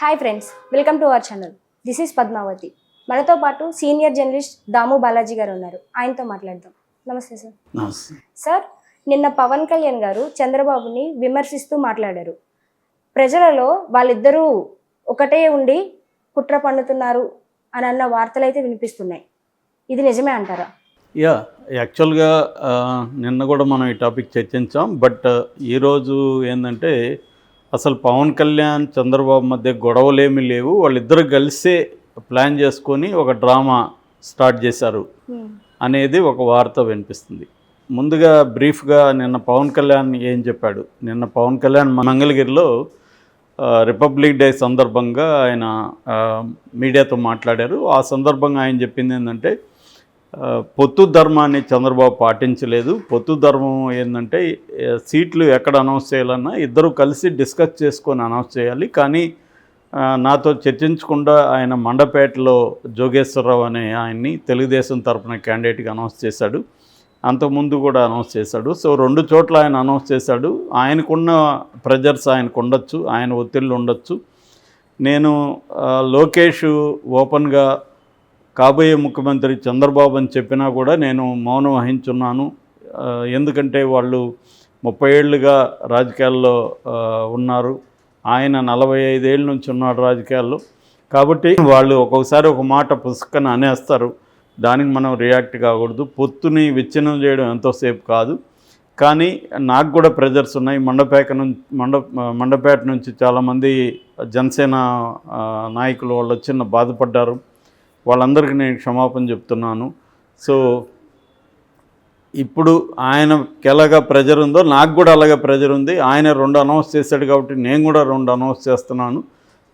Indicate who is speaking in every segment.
Speaker 1: Hi friends welcome to our channel this is Padmavathi మనతో పాటు senior journalist దాము బాలాజీ గారు ఉన్నారు. ఆయనతో మాట్లాడదాం. నమస్తే సార్
Speaker 2: నమస్తే.
Speaker 1: సార్ నిన్న పవన్ కళ్యాణ్ గారు చంద్రబాబుని విమర్శిస్తూ మాట్లాడారు. ప్రజలలో వాళ్ళిద్దరూ ఒకటే ఉండి కుట్ర పన్నుతున్నారు అని అన్న వార్తలు అయితే వినిపిస్తున్నాయి. ఇది నిజమే అంటారా?
Speaker 2: యా యాక్చువల్గా ఆ, నిన్న కూడా మనం ఈ టాపిక్ చర్చించాం. బట్ ఈరోజు ఏంటంటే అసలు పవన్ కళ్యాణ్ చంద్రబాబు మధ్య గొడవలేమీ లేవు. వాళ్ళిద్దరు కలిసే ప్లాన్ చేసుకొని ఒక డ్రామా స్టార్ట్ చేశారు అనేది ఒక వార్త వినిపిస్తుంది. ముందుగా బ్రీఫ్గా నిన్న పవన్ కళ్యాణ్ ఏం చెప్పాడు? నిన్న పవన్ కళ్యాణ్ మంగళగిరిలో రిపబ్లిక్ డే సందర్భంగా ఆయన మీడియాతో మాట్లాడారు. ఆ సందర్భంగా ఆయన చెప్పింది ఏంటంటే పొత్తు ధర్మాన్ని చంద్రబాబు పాటించలేదు. పొత్తు ధర్మం ఏంటంటే సీట్లు ఎక్కడ అనౌన్స్ చేయాలన్నా ఇద్దరు కలిసి డిస్కస్ చేసుకొని అనౌన్స్ చేయాలి. కానీ నాతో చర్చించకుండా ఆయన మండపేటలో జోగేశ్వరరావు అనే ఆయన్ని తెలుగుదేశం తరపున క్యాండిడేట్గా అనౌన్స్ చేశాడు. అంతకుముందు కూడా అనౌన్స్ చేశాడు. సో రెండు చోట్ల ఆయన అనౌన్స్ చేశాడు. ఆయనకున్న ప్రెజర్స్ ఆయనకు ఉండొచ్చు. ఆయన ఒత్తిళ్ళు ఉండొచ్చు. నేను లోకేష్ ఓపెన్గా కాబోయే ముఖ్యమంత్రి చంద్రబాబు అని చెప్పినా కూడా నేను మౌనం వహించున్నాను. ఎందుకంటే వాళ్ళు ముప్పై ఏళ్ళుగా రాజకీయాల్లో ఉన్నారు. ఆయన నలభై ఐదేళ్ళ నుంచి ఉన్నాడు రాజకీయాల్లో. కాబట్టి వాళ్ళు ఒక్కొక్కసారి ఒక మాట పుస్తకం అనేస్తారు. దానికి మనం రియాక్ట్ కాకూడదు. పొత్తుని విచ్ఛిన్నం చేయడం ఎంతోసేపు కాదు. కానీ నాకు కూడా ప్రెజర్స్ ఉన్నాయి. మండపేక నుంచి మండ మండపేట నుంచి చాలామంది జనసేన నాయకులు వాళ్ళు చిన్న బాధపడ్డారు. వాళ్ళందరికీ నేను క్షమాపణ చెప్తున్నాను. సో ఇప్పుడు ఆయనకి ఎలాగా ప్రెజర్ ఉందో నాకు కూడా అలాగే ప్రెజర్ ఉంది. ఆయన రెండు అనౌన్స్ చేశాడు కాబట్టి నేను కూడా రెండు అనౌన్స్ చేస్తున్నాను.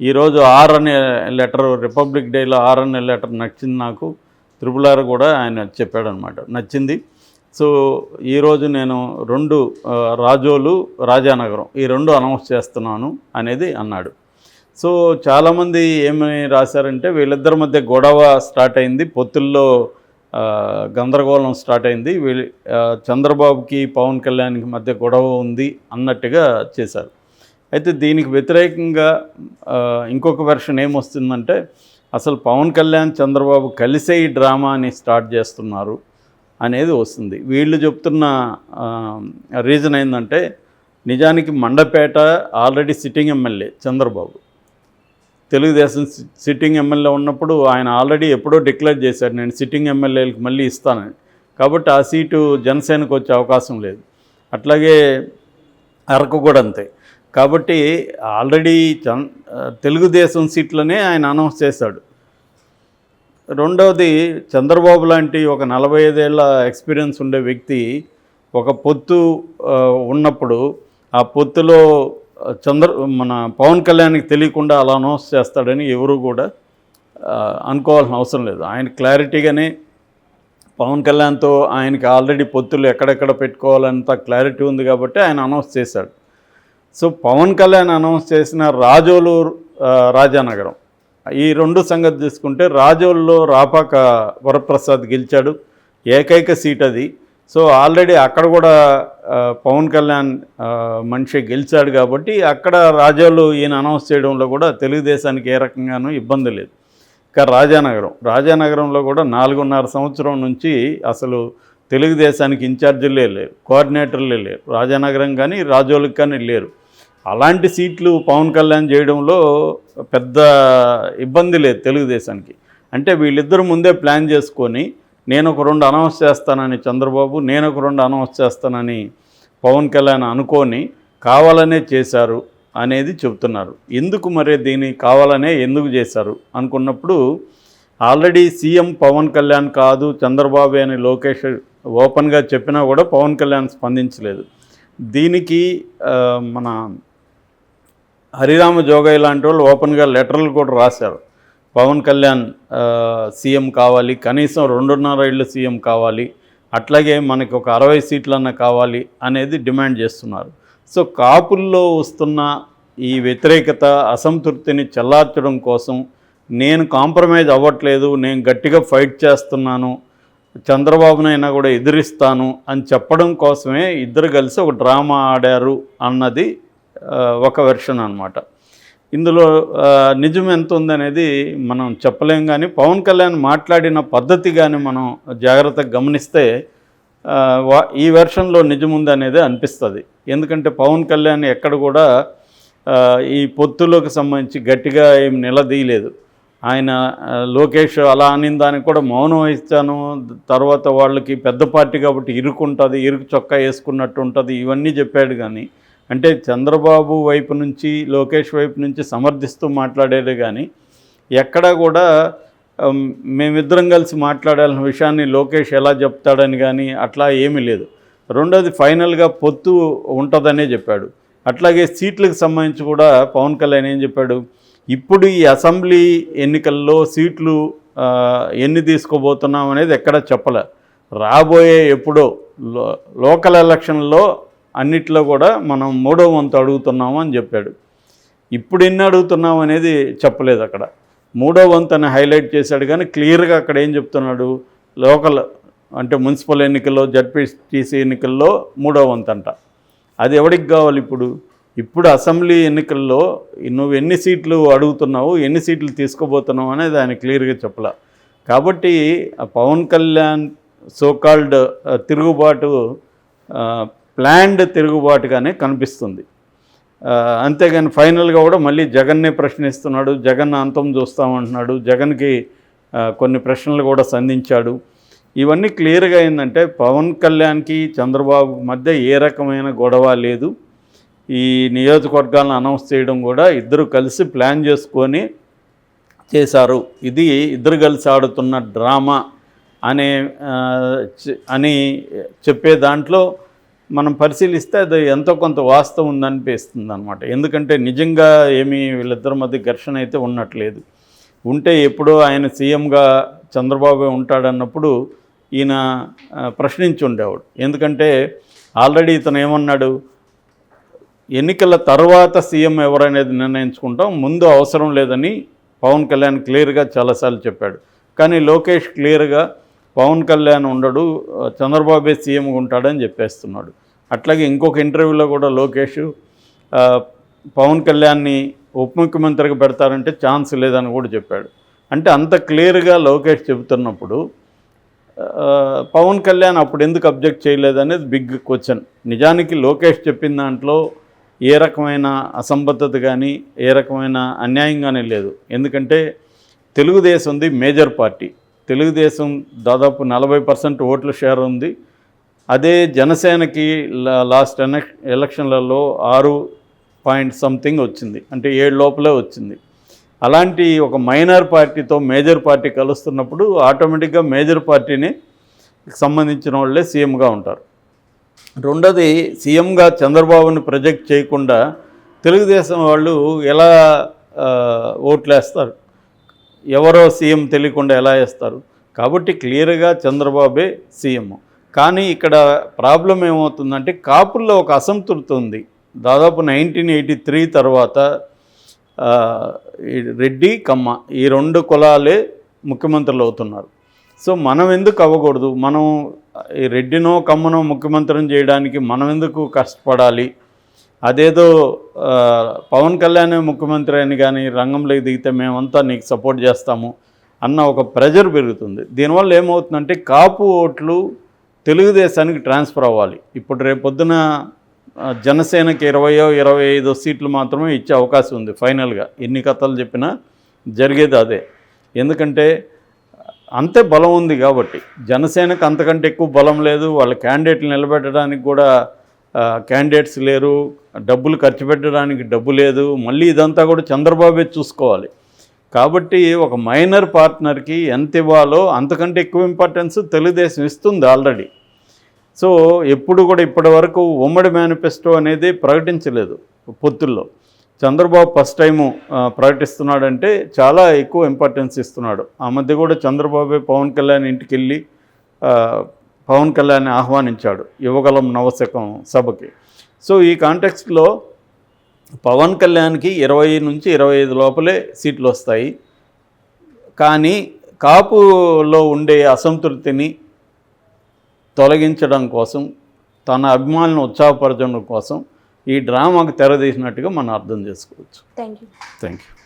Speaker 2: ఈరోజు ఆర్ అనే లెటర్ రిపబ్లిక్ డేలో ఆర్ అనే లెటర్ నచ్చింది నాకు. త్రిపుల్ ఆర్ కూడా ఆయన చెప్పాడనమాట నచ్చింది. సో ఈరోజు నేను రెండు రాజోలు రాజానగరం ఈ రెండు అనౌన్స్ చేస్తున్నాను అనేది అన్నాడు. సో చాలామంది ఏమని రాశారంటే వీళ్ళిద్దరి మధ్య గొడవ స్టార్ట్ అయింది. పొత్తుల్లో గందరగోళం స్టార్ట్ అయింది. వీళ్ళ చంద్రబాబుకి పవన్ కళ్యాణ్కి మధ్య గొడవ ఉంది అన్నట్టుగా చేశారు. అయితే దీనికి వ్యతిరేకంగా ఇంకొక వెర్షన్ ఏమొస్తుందంటే అసలు పవన్ కళ్యాణ్ చంద్రబాబు కలిసే ఈ డ్రామాని స్టార్ట్ చేస్తున్నారు అనేది వస్తుంది. వీళ్ళు చెప్తున్న రీజన్ ఏంటంటే నిజానికి Mandapeta already sitting MLA Chandrababu. Telugu Desam sitting MLA ఉన్నప్పుడు ఆయన ఆల్రెడీ ఎప్పుడో డిక్లేర్ చేశాడు నేను సిట్టింగ్ ఎమ్మెల్యేలకు మళ్ళీ ఇస్తానని. కాబట్టి ఆ సీటు జనసేనకు వచ్చే అవకాశం లేదు. అట్లాగే అరకు కూడా అంతే. కాబట్టి ఆల్రెడీ చం తెలుగుదేశం సీట్లనే ఆయన అనౌన్స్ చేశాడు. రెండవది చంద్రబాబు లాంటి ఒక నలభై ఐదేళ్ళ ఎక్స్పీరియన్స్ ఉండే వ్యక్తి ఒక పొత్తు ఉన్నప్పుడు ఆ పొత్తులో చంద్ర మన పవన్ కళ్యాణ్కి తెలియకుండా అలా అనౌన్స్ చేస్తాడని ఎవరు కూడా అనుకోవాల్సిన అవసరం లేదు. ఆయన క్లారిటీగానే పవన్ కళ్యాణ్తో ఆయనకి ఆల్రెడీ పొత్తులు ఎక్కడెక్కడ పెట్టుకోవాలంత క్లారిటీ ఉంది కాబట్టి ఆయన అనౌన్స్ చేశాడు. సో పవన్ కళ్యాణ్ అనౌన్స్ చేసిన రాజోలు రాజానగరం ఈ రెండు సంగతి తీసుకుంటే రాజోల్లో రాపాక వరప్రసాద్ గెలిచాడు. ఏకైక సీట్ అది సో ఆల్రెడీ అక్కడ కూడా పవన్ కళ్యాణ్ మనిషి గెలిచాడు కాబట్టి అక్కడ రాజాలు ఈయన అనౌన్స్ చేయడంలో కూడా తెలుగుదేశానికి ఏ రకంగానూ ఇబ్బంది లేదు. ఇంకా రాజానగరం రాజానగరంలో కూడా నాలుగున్నర సంవత్సరం నుంచి అసలు తెలుగుదేశానికి ఇన్ఛార్జీలే లేరు కోఆర్డినేటర్లే లేరు. రాజానగరం కానీ రాజోలకు కానీ లేరు. అలాంటి సీట్లు పవన్ కళ్యాణ్ చేయడంలో పెద్ద ఇబ్బంది లేదు తెలుగుదేశానికి. అంటే వీళ్ళిద్దరూ ముందే ప్లాన్ చేసుకొని నేను ఒక రెండు అనౌన్స్ చేస్తానని చంద్రబాబు నేను ఒక రెండు అనౌన్స్ చేస్తానని పవన్ కళ్యాణ్ అనుకొని కావాలనే చేశారు అనేది చెబుతున్నారు. ఎందుకు మరి దీన్ని కావాలనే ఎందుకు చేశారు అనుకున్నప్పుడు ఆల్రెడీ సీఎం పవన్ కళ్యాణ్ కాదు చంద్రబాబు అని లోకేష్ ఓపెన్గా చెప్పినా కూడా పవన్ కళ్యాణ్ స్పందించలేదు. దీనికి మన హరిరామ జోగయ్య లాంటి వాళ్ళు ఓపెన్గా లెటర్లు కూడా రాశారు. పవన్ కళ్యాణ్ సీఎం కావాలి కనీసం రెండున్నర ఏళ్ళు సీఎం కావాలి అట్లాగే మనకి ఒక అరవై సీట్లన్నా కావాలి అనేది డిమాండ్ చేస్తున్నారు. సో కాపుల్లో వస్తున్న ఈ వ్యతిరేకత అసంతృప్తిని చల్లార్చడం కోసం నేను కాంప్రమైజ్ అవ్వట్లేదు నేను గట్టిగా ఫైట్ చేస్తున్నాను చంద్రబాబునైనా కూడా ఎదిరిస్తాను అని చెప్పడం కోసమే ఇద్దరు కలిసి ఒక డ్రామా ఆడారు అన్నది ఒక వెర్షన్ అనమాట ఇందులో నిజం ఎంత ఉందనేది మనం చెప్పలేం కానీ పవన్ కళ్యాణ్ మాట్లాడిన పద్ధతి కానీ మనం జాగ్రత్తగా గమనిస్తే వా- ఈ వెర్షన్లో నిజం ఉందనేది అనిపిస్తుంది. ఎందుకంటే పవన్ కళ్యాణ్ ఎక్కడ కూడా ఈ పొత్తులోకి సంబంధించి గట్టిగా ఏం నిలదీయలేదు. ఆయన లోకేష్ అలా అనిందానికి కూడా మౌనం వహిస్తాను తర్వాత వాళ్ళకి పెద్ద పార్టీ కాబట్టి ఇరుకుంటుంది ఇరుకు చొక్కా వేసుకున్నట్టు ఉంటుంది ఇవన్నీ చెప్పాడు కానీ అంటే చంద్రబాబు వైపు నుంచి లోకేష్ వైపు నుంచి సమర్థిస్తూ మాట్లాడేది కానీ ఎక్కడా కూడా మేమిద్దరం కలిసి మాట్లాడాల్సిన విషయాన్ని లోకేష్ ఎలా చెప్తాడని కానీ అట్లా ఏమీ లేదు. రెండోది ఫైనల్గా పొత్తు ఉంటుందనే చెప్పాడు. అట్లాగే సీట్లకు సంబంధించి కూడా పవన్ కళ్యాణ్ ఏం చెప్పాడు? ఇప్పుడు ఈ అసెంబ్లీ ఎన్నికల్లో సీట్లు ఎన్ని తీసుకోబోతున్నాం అనేది ఎక్కడా చెప్పలే. రాబోయే ఎప్పుడో లో లోకల్ ఎలక్షన్లో అన్నిట్లో కూడా మనం మూడో వంతు అడుగుతున్నాము అని చెప్పాడు. ఇప్పుడు ఎన్ని అడుగుతున్నాం అనేది చెప్పలేదు అక్కడ. మూడో వంతు అని హైలైట్ చేశాడు కానీ క్లియర్గా అక్కడ ఏం చెప్తున్నాడు? లోకల్ అంటే మున్సిపల్ ఎన్నికల్లో జడ్పీటీసీ ఎన్నికల్లో మూడో వంతు అంట. అది ఎవరికి కావాలి ఇప్పుడు? ఇప్పుడు అసెంబ్లీ ఎన్నికల్లో నువ్వు ఎన్ని సీట్లు అడుగుతున్నావు ఎన్ని సీట్లు తీసుకోబోతున్నావు అనేది ఆయన క్లియర్గా చెప్పలే. కాబట్టి పవన్ కళ్యాణ్ సోకాల్డ్ తిరుగుబాటు ప్లాన్డ్ తిరుగుబాటుగానే కనిపిస్తుంది. అంతేగాని ఫైనల్గా కూడా మళ్ళీ జగన్నే ప్రశ్నిస్తున్నాడు జగన్ అంతం చూస్తామంటున్నాడు జగన్కి కొన్ని ప్రశ్నలు కూడా సంధించాడు. ఇవన్నీ క్లియర్గా ఏంటంటే పవన్ కళ్యాణ్కి చంద్రబాబు మధ్య ఏ రకమైన గొడవ లేదు. ఈ నియోజకవర్గాలను అనౌన్స్ చేయడం కూడా ఇద్దరు కలిసి ప్లాన్ చేసుకొని చేశారు. ఇది ఇద్దరు కలిసి ఆడుతున్న డ్రామా అనే అని చెప్పే దాంట్లో మనం పరిశీలిస్తే అది ఎంతో కొంత వాస్తవం ఉందనిపిస్తుంది అనమాట ఎందుకంటే నిజంగా ఏమీ వీళ్ళిద్దరి మధ్య ఘర్షణ అయితే ఉన్నట్లేదు ఉంటే ఎప్పుడో ఆయన సీఎంగా చంద్రబాబు ఉంటాడన్నప్పుడు ఈయన ప్రశ్నించి ఉండేవాడు ఎందుకంటే ఆల్రెడీ ఇతను ఏమన్నాడు? ఎన్నికల తర్వాత సీఎం ఎవరనేది నిర్ణయించుకుంటాం ముందు అవసరం లేదని పవన్ కళ్యాణ్ క్లియర్గా చాలాసార్లు చెప్పాడు. కానీ లోకేష్ క్లియర్గా పవన్ కళ్యాణ్ ఉండడు చంద్రబాబే సీఎంగా ఉంటాడని చెప్పేస్తున్నాడు. అట్లాగే ఇంకొక ఇంటర్వ్యూలో కూడా లోకేష్ పవన్ కళ్యాణ్ని ఉప ముఖ్యమంత్రిగా పెడతారంటే ఛాన్స్ లేదని కూడా చెప్పాడు. అంటే అంత క్లియర్గా లోకేష్ చెబుతున్నప్పుడు పవన్ కళ్యాణ్ అప్పుడు ఎందుకు అబ్జెక్ట్ చేయలేదనేది బిగ్ క్వశ్చన్. నిజానికి లోకేష్ చెప్పిన దాంట్లో ఏ రకమైన అసంబద్ధత కానీ ఏ రకమైన అన్యాయం కానీ లేదు. ఎందుకంటే తెలుగుదేశం ఉంది మేజర్ పార్టీ. తెలుగుదేశం దాదాపు నలభై పర్సెంట్ ఓట్ల షేర్ ఉంది. అదే జనసేనకి లా- లాస్ట్ ఎలక్షన్లలో ఆరు పాయింట్ సంథింగ్ వచ్చింది. అంటే ఏడు లోపలే వచ్చింది. అలాంటి ఒక మైనర్ పార్టీతో మేజర్ పార్టీ కలుస్తున్నప్పుడు ఆటోమేటిక్గా మేజర్ పార్టీని సంబంధించిన వాళ్ళే సీఎంగా ఉంటారు. రెండోది సీఎంగా చంద్రబాబుని ప్రొజెక్ట్ చేయకుండా తెలుగుదేశం వాళ్ళు ఎలా ఓట్లేస్తారు? ఎవరో సీఎం తెలియకుండా ఎలా వేస్తారు? కాబట్టి క్లియర్గా చంద్రబాబే సీఎం. కానీ ఇక్కడ ప్రాబ్లం ఏమవుతుందంటే కాపుల్లో ఒక అసంతృప్తి ఉంది. దాదాపు నైన్టీన్ ఎయిటీ త్రీ తర్వాత ఈ రెడ్డి కమ్మ ఈ రెండు కులాలే ముఖ్యమంత్రులు అవుతున్నారు. సో మనం ఎందుకు అవ్వకూడదు? మనం ఈ రెడ్డినో కమ్మనో ముఖ్యమంత్రం చేయడానికి మనం ఎందుకు కష్టపడాలి? అదేదో పవన్ కళ్యాణ్ ముఖ్యమంత్రి అని కానీ రంగంలోకి దిగితే మేమంతా నీకు సపోర్ట్ చేస్తాము అన్న ఒక ప్రెజర్ పెరుగుతుంది. దీనివల్ల ఏమవుతుందంటే కాపు ఓట్లు తెలుగుదేశానికి ట్రాన్స్ఫర్ అవ్వాలి. ఇప్పుడు రేపొద్దున జనసేనకి ఇరవయో ఇరవై ఐదో సీట్లు మాత్రమే ఇచ్చే అవకాశం ఉంది ఫైనల్గా. ఎన్ని కథలు చెప్పినా జరిగేది అదే. ఎందుకంటే అంతే బలం ఉంది కాబట్టి. జనసేనకు అంతకంటే ఎక్కువ బలం లేదు. వాళ్ళ క్యాండిడేట్లు నిలబెట్టడానికి కూడా క్యాండిడేట్స్ లేరు డబ్బులు ఖర్చు పెట్టడానికి డబ్బు లేదు మళ్ళీ ఇదంతా కూడా చంద్రబాబే చూసుకోవాలి. కాబట్టి ఒక మైనర్ పార్ట్నర్కి ఎంత ఇవ్వాలో అంతకంటే ఎక్కువ ఇంపార్టెన్స్ తెలుగుదేశం ఇస్తుంది ఆల్రెడీ సో ఎప్పుడు కూడా ఇప్పటి వరకు ఉమ్మడి మేనిఫెస్టో అనేది ప్రకటించలేదు పొత్తుల్లో. చంద్రబాబు ఫస్ట్ టైము ప్రకటిస్తున్నాడంటే చాలా ఎక్కువ ఇంపార్టెన్స్ ఇస్తున్నాడు. ఆ మధ్య కూడా చంద్రబాబే పవన్ కళ్యాణ్ ఇంటికి వెళ్ళి పవన్ కళ్యాణ్ ఆహ్వానించాడు. యువగలం నవశకం సభకి. సో ఈ కాంటెక్స్ట్లో పవన్ కళ్యాణ్కి ఇరవై నుంచి ఇరవై ఐదు లోపలే సీట్లు వస్తాయి. కానీ కాపులో ఉండే అసంతృప్తిని తొలగించడం కోసం తన అభిమానులను ఉత్సాహపరచడం కోసం ఈ డ్రామాకు తెరదీసినట్టుగా మనం అర్థం చేసుకోవచ్చు.
Speaker 1: Thank you
Speaker 2: thank you